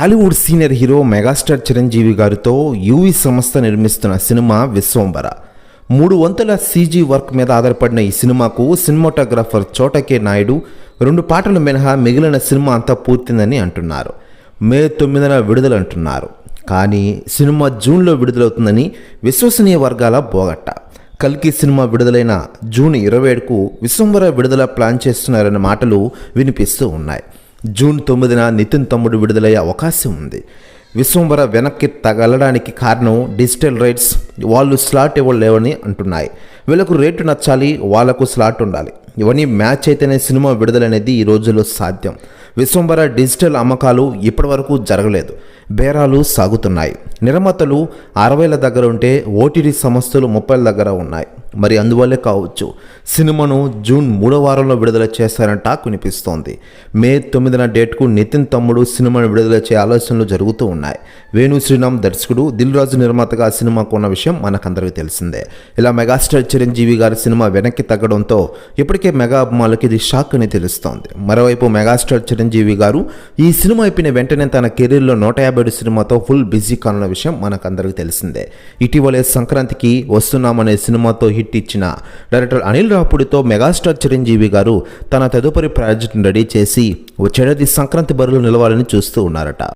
Tollywood senior hero megastar Chiranjeevi గారితో UV సంస్థ నిర్మిస్తున్న సినిమా విశ్వంబర. మూడు వంతుల సీజీ వర్క్ మీద ఆధారపడిన ఈ సినిమాకు సినిమాటోగ్రాఫర్ చోటకే నాయుడు రెండు పాటలు మినహా మిగిలిన సినిమా అంతా పూర్తిందని అంటున్నారు. మే తొమ్మిదిన విడుదల అంటున్నారు. కానీ సినిమా జూన్లో విడుదలవుతుందని విశ్వసనీయ వర్గాల బోగట్ట. కల్కి సినిమా విడుదలైన జూన్ ఇరవై ఏడుకు విశ్వంబర విడుదల ప్లాన్ చేస్తున్నారన్న మాటలు వినిపిస్తూ ఉన్నాయి. జూన్ తొమ్మిదిన నితిన్ తమ్ముడు విడుదలయ్యే అవకాశం ఉంది. విశ్వంబర వెనక్కి తగలడానికి కారణం డిజిటల్ రైట్స్. వాళ్ళు స్లాట్ ఇవ్వలేవని అంటున్నాయి. వీళ్ళకు రేటు నచ్చాలి వాళ్ళకు స్లాట్ ఉండాలి. ఇవన్నీ మ్యాచ్ అయితేనే సినిమా విడుదలనేది ఈ రోజుల్లో సాధ్యం. విశ్వంబర డిజిటల్ అమ్మకాలు ఇప్పటివరకు జరగలేదు. బేరాలు సాగుతున్నాయి. నిర్మాతలు అరవైల దగ్గర ఉంటే ఓటీటీ సంస్థలు ముప్పైల దగ్గర ఉన్నాయి. మరి అందువల్లే కావచ్చు. సినిమాను జూన్ మూడో వారంలో విడుదల చేస్తారని టాక్ వినిపిస్తోంది మే తొమ్మిదిన డేట్కు నితిన్ తమ్ముడు సినిమాను విడుదల చేయ ఆలోచనలు జరుగుతూ ఉన్నాయి. వేణు శ్రీరామ్ దర్శకుడు దిల్ రాజు నిర్మాతగా సినిమాకు ఉన్న విషయం మనకందరికీ తెలిసిందే. ఇలా మెగాస్టార్ చిరంజీవి గారి సినిమా వెనక్కి తగ్గడంతో ఇప్పటికే మెగా అభిమానులకి ఇది షాక్ అని తెలుస్తోంది. మరోవైపు మెగాస్టార్ చిరంజీవి గారు ఈ సినిమా అయిపోయిన వెంటనే తన కెరీర్లో నూట యాభై సినిమాతో ఫుల్ బిజీ కానున్న విషయం మనకందరికీ తెలిసిందే. ఇటీవలే సంక్రాంతికి వస్తున్నామనే సినిమాతో హిట్ ఇచ్చిన డైరెక్టర్ అనిల్ రాపుడితో మెగాస్టార్ చిరంజీవి గారు తన తదుపరి ప్రాజెక్టును రెడీ చేసి వచ్చేడాది సంక్రాంతి బరులు నిలవాలని చూస్తూ ఉన్నారట.